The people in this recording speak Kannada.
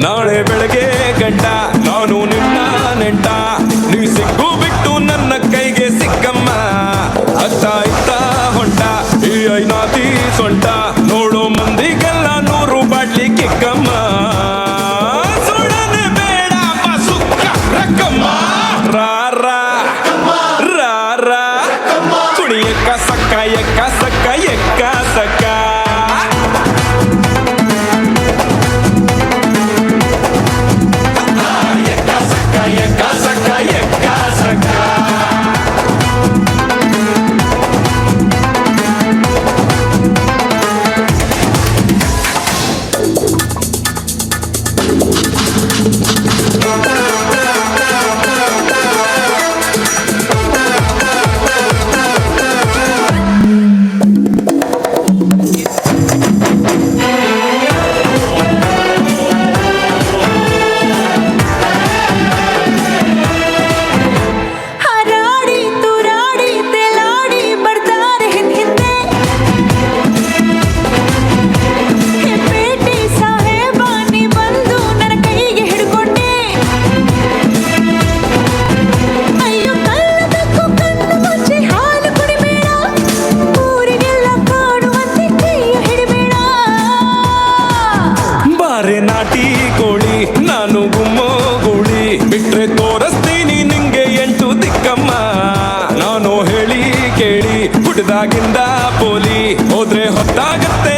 ನಾಳೆ ಬೆಳಗ್ಗೆ ಗಂಟ ನಾನು ನಿನ್ನ ನೆಂಟ. ನೀ ಸಿಕ್ಕು ಬಿಟ್ಟು ಹುಡ್ದಾಗಿಂದ ಪೋಲಿ ಹೋದ್ರೆ ಹೊತ್ತಾಗತ್ತೆ.